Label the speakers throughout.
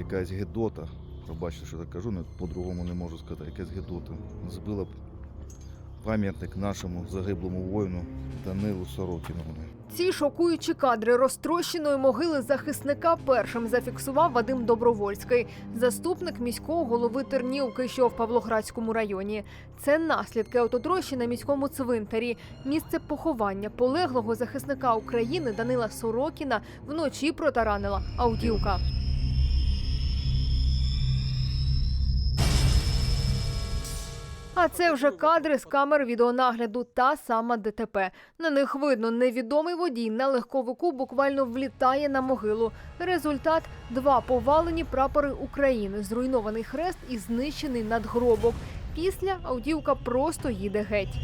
Speaker 1: якась гедота. Пробачте, що так кажу, по-другому не можу сказати, якась гедота. Збила б пам'ятник нашому загиблому воїну Данилу Сорокіну.
Speaker 2: Ці шокуючі кадри розтрощеної могили захисника першим зафіксував Вадим Добровольський, заступник міського голови Тернівки, що в Павлоградському районі. Це наслідки автотрощі на міському цвинтарі. Місце поховання полеглого захисника України Данила Сорокіна вночі протаранила автівка. А це вже кадри з камер відеонагляду та сама ДТП. На них видно, невідомий водій на легковику буквально влітає на могилу. Результат два повалені прапори України, зруйнований хрест і знищений надгробок. Після автівка просто їде геть.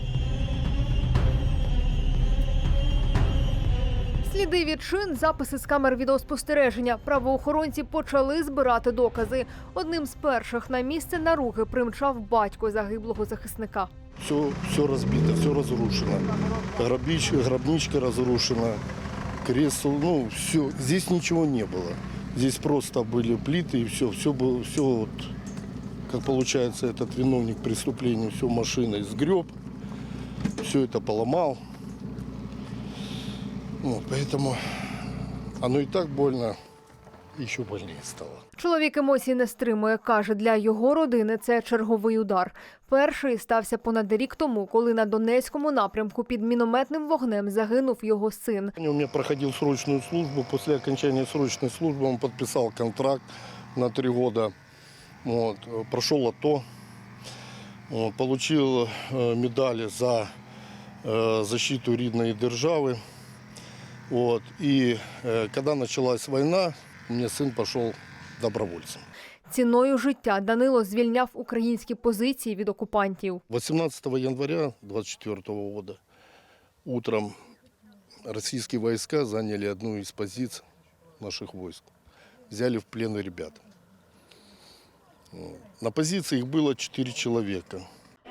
Speaker 2: Сліди від шин, записи з камер відеоспостереження. Правоохоронці почали збирати докази. Одним з перших на місце наруги примчав батько загиблого захисника.
Speaker 3: Все, все разбито, все разрушено. Гробич, гробничка разрушена, кресло, ну все. Здесь ничего не было. Здесь просто были плиты и все, все было, все вот, как получается, этот виновник преступления, все машиной сгреб, все это поломал. Вот, поэтому оно и так больно, еще больнее стало.
Speaker 2: Чоловік емоцій не стримує. каже, для його родини це черговий удар. Перший стався понад рік тому, коли на Донецькому напрямку під мінометним вогнем загинув його син.
Speaker 3: Он у меня проходил срочную службу. После окончания срочной службы он подписал контракт на три года. Вот, э, прошел АТО. Вот, получил э, медали за э, защиту рідної держави. Вот, и э, когда началась война, мне сын пошел добровольцем.
Speaker 2: Ціною життя Данило звільняв українські позиції від окупантів.
Speaker 3: 18 января 24 года утром российские войска заняли одну из позиций наших войск. Взяли в плен ребят. Вот. На позиции их было 4 человека.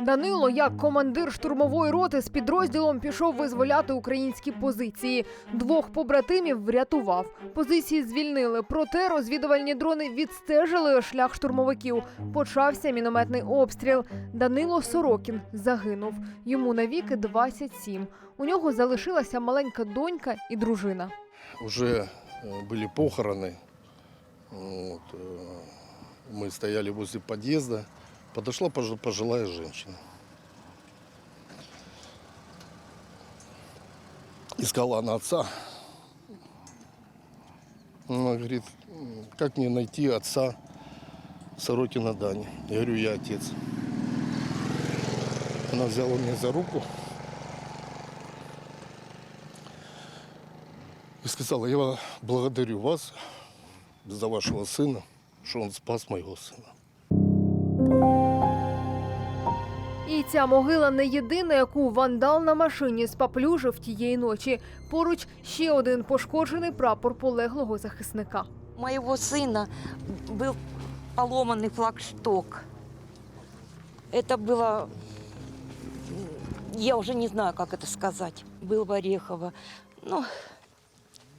Speaker 2: Данило, як командир штурмової роти з підрозділом, пішов визволяти українські позиції. Двох побратимів врятував. Позиції звільнили. Проте розвідувальні дрони відстежили шлях штурмовиків. Почався мінометний обстріл. Данило Сорокін загинув. Йому навіки 27. У нього залишилася маленька донька і дружина.
Speaker 3: Уже э, были похороны. Вот, э, Мы стояли возле подъезда. Подошла пож- пожилая женщина. Искала она отца. Она говорит, «М, как мне найти отца Сорокина Дани? Я говорю, я отец. Она взяла меня за руку и сказала, я благодарю вас за вашего сына, что он спас моего сына.
Speaker 2: І ця могила не єдина, яку вандал на машині спаплюжив тієї ночі. Поруч ще один пошкоджений прапор полеглого захисника.
Speaker 4: моего сына был поломанный флагшток. Это было, м, я уже не знаю, как это сказать. Был в Орехово. Ну,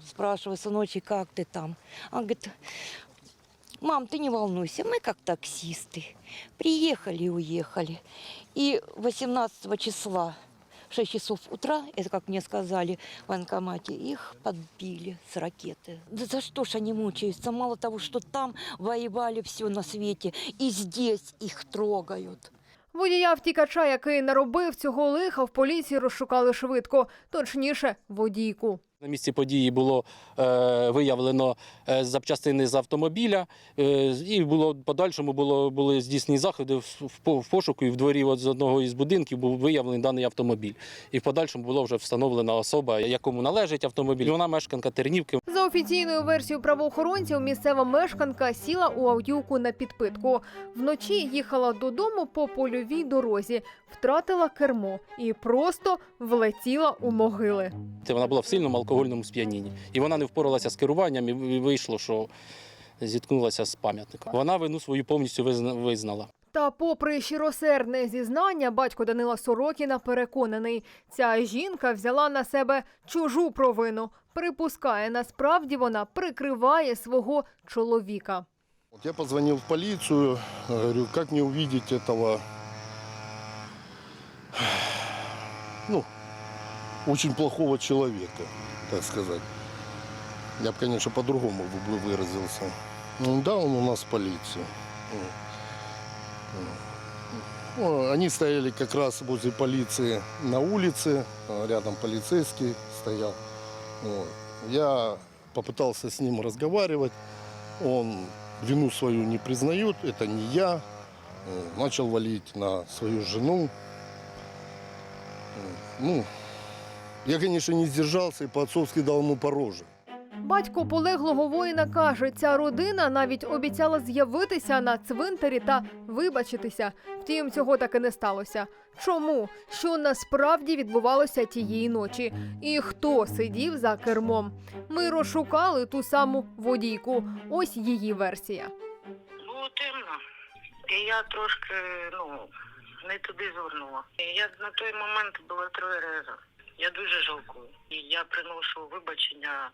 Speaker 4: спрашиваю, сыночек, как ты там? Он говорит, мам, ты не волнуйся, мы как таксисты. Приехали и уехали. И 18 числа в 6 часов утра, это как мне сказали в военкомате, их подбили с ракеты. Да за что ж они мучаются? Мало того, что там воевали все на свете, и здесь их трогают.
Speaker 2: Водія втікача, який наробив цього лиха, в поліції розшукали швидко, точніше, водійку.
Speaker 5: На місці події було е, виявлено е, запчастини з автомобіля, е, і було подальшому було, були здійснені заходи в, в в пошуку, і в дворі от з одного із будинків був виявлений даний автомобіль. І в подальшому була вже встановлена особа, якому належить автомобіль. Вона мешканка Тернівки.
Speaker 2: За офіційною версією правоохоронців, місцева мешканка сіла у автівку на підпитку. Вночі їхала додому по польовій дорозі, втратила кермо і просто влетіла у могили.
Speaker 5: Це Вона була в сильному алкогольному сп'янінні. І вона не впоралася з керуванням, і вийшло, що зіткнулася з пам'ятником. Вона вину свою повністю визна- визнала.
Speaker 2: Та, попри щиросердне зізнання, батько Данила Сорокіна переконаний, ця жінка взяла на себе чужу провину. Припускає, насправді вона прикриває свого чоловіка.
Speaker 3: Я позвонил в полицию, говорю, как мне увидеть этого, ну, очень плохого человека, так сказать. Я бы, конечно, по-другому бы выразился. Ну, да, он у нас в полиции. Вот. Ну, Они стояли как раз возле полиции на улице, а рядом полицейский стоял. Я попытался с ним разговаривать, он вину свою не признает, это не я. Начал валить на свою жену. Ну, я, конечно, не сдержался и по-отцовски дал ему по.
Speaker 2: Батько полеглого воїна каже, ця родина навіть обіцяла з'явитися на цвинтарі та вибачитися. Втім, цього таки не сталося. Чому? Що насправді відбувалося тієї ночі? І хто сидів за кермом? Ми розшукали ту саму водійку. Ось її версія.
Speaker 6: Було темно. І я трошки ну, не туди звернула. Я на той момент була троєреза. Я дуже жалкую. І я приношу вибачення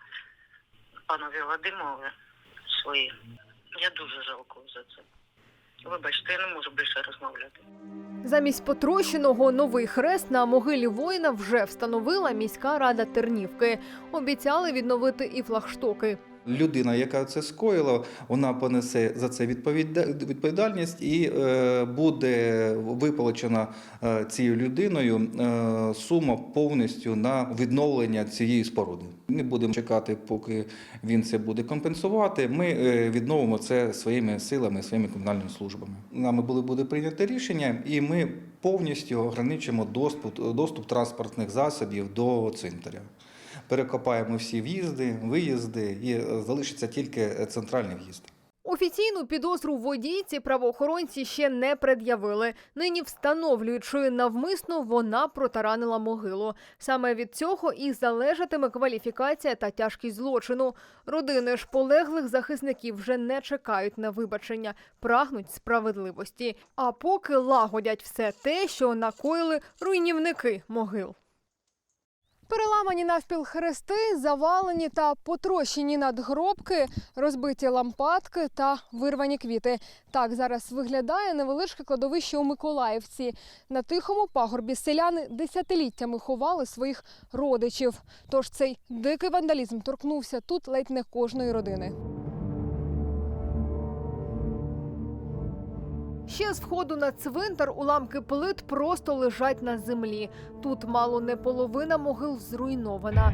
Speaker 6: панові Вадимові свої. Я дуже жалкую за це. Вибачте, я не можу більше розмовляти.
Speaker 2: Замість потрощеного новий хрест на могилі воїна вже встановила міська рада Тернівки. Обіцяли відновити і флагштоки.
Speaker 7: Людина, яка це скоїла, вона понесе за це відповіда- відповідальність і е, буде виплачена е, цією людиною е, сума повністю на відновлення цієї споруди. Не будемо чекати, поки він це буде компенсувати. Ми відновимо це своїми силами, своїми комунальними службами. Нами були буде прийнято рішення, і ми повністю ограничимо доступ, доступ транспортних засобів до цвинтаря перекопаємо всі в'їзди, виїзди, і залишиться тільки центральний в'їзд.
Speaker 2: Офіційну підозру водійці правоохоронці ще не пред'явили. Нині встановлюють, чи навмисно вона протаранила могилу. Саме від цього і залежатиме кваліфікація та тяжкість злочину. Родини ж полеглих захисників вже не чекають на вибачення, прагнуть справедливості. А поки лагодять все те, що накоїли руйнівники могил. Переламані навпіл хрести, завалені та потрощені надгробки, розбиті лампадки та вирвані квіти. Так зараз виглядає невеличке кладовище у Миколаївці. На тихому пагорбі селяни десятиліттями ховали своїх родичів. Тож цей дикий вандалізм торкнувся тут ледь не кожної родини. Ще з входу на цвинтар уламки плит просто лежать на землі. Тут мало не половина могил зруйнована.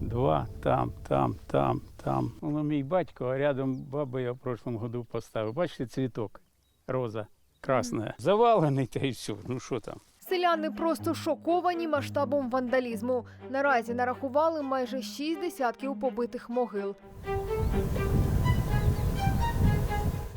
Speaker 8: Два там, там, там, там. Воно мій батько, а рядом баба я в прошлому году поставив. Бачите, цвіток, роза, красна. Завалений та й все. Ну що там?
Speaker 2: Селяни просто шоковані масштабом вандалізму. Наразі нарахували майже шість десятків побитих могил.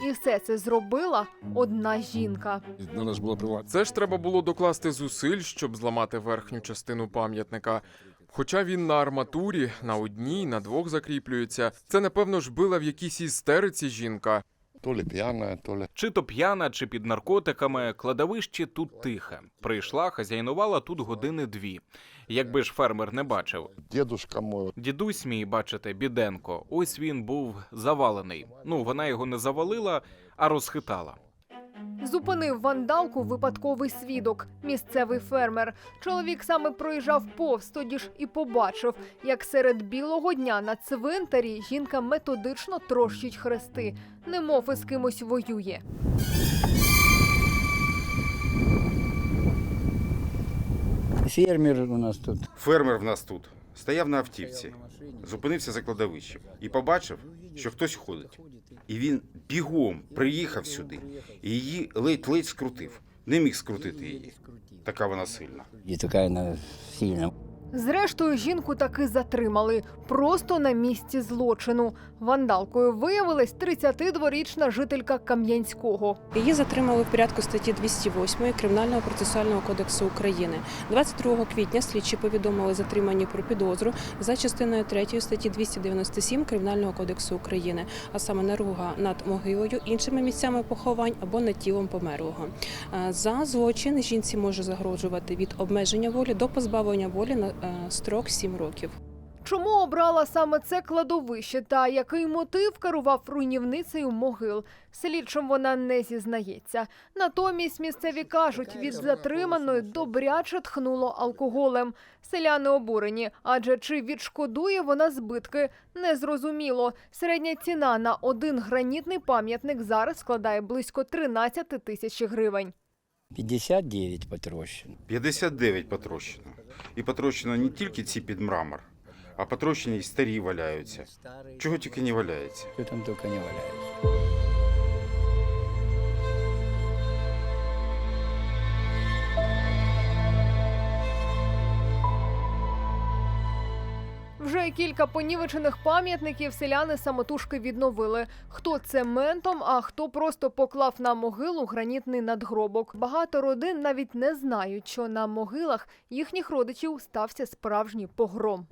Speaker 2: І все це зробила одна жінка.
Speaker 9: На нас була приватна.
Speaker 10: Це ж треба було докласти зусиль, щоб зламати верхню частину пам'ятника. Хоча він на арматурі, на одній, на двох закріплюється. Це, напевно, ж била в якійсь істериці жінка.
Speaker 3: То ли п'яна, то ли...
Speaker 11: Чи то п'яна, чи під наркотиками, кладовище тут тихе. Прийшла, хазяйнувала тут години дві. Якби ж фермер не бачив.
Speaker 3: Дедушка мой,
Speaker 11: Дідусь мій, бачите, біденко, ось він був завалений. Ну, вона його не завалила, а розхитала.
Speaker 2: Зупинив вандалку випадковий свідок, місцевий фермер. Чоловік саме проїжджав повз, тоді ж і побачив, як серед білого дня на цвинтарі жінка методично трощить хрести, немов із кимось воює.
Speaker 8: Фермер у нас тут.
Speaker 12: Фермер в нас тут стояв на автівці, зупинився за кладовищем і побачив, що хтось ходить. І він бігом приїхав сюди і її ледь-ледь скрутив. Не міг скрутити її. Така вона сильна.
Speaker 8: І така вона сильна.
Speaker 2: Зрештою, жінку таки затримали просто на місці злочину. Вандалкою виявилась 32-річна жителька Кам'янського.
Speaker 13: Її затримали в порядку статті 208 Кримінального процесуального кодексу України. 22 квітня слідчі повідомили затримані про підозру за частиною 3 статті 297 Кримінального кодексу України, а саме наруга над могилою, іншими місцями поховань або над тілом померлого. Е, За злочин жінці може загрожувати від обмеження волі до позбавлення волі на е, строк 7 років.
Speaker 2: Чому обрала саме це кладовище та який мотив керував руйнівницею могил? Слідчим вона не зізнається. Натомість місцеві кажуть, від затриманої добряче тхнуло алкоголем. Селяни обурені, адже чи відшкодує вона збитки, незрозуміло. Середня ціна на один гранітний пам'ятник зараз складає близько 13 тисяч гривень.
Speaker 9: 59 потрощено.
Speaker 12: 59 потрощено. І потрощено не тільки ці під мрамор, а потрощені й старі валяються. Чого тільки не валяється.
Speaker 9: Що там тільки не валяется.
Speaker 2: Кілька понівечених пам'ятників селяни самотужки відновили. Хто цементом, а хто просто поклав на могилу гранітний надгробок. Багато родин навіть не знають, що на могилах їхніх родичів стався справжній погром.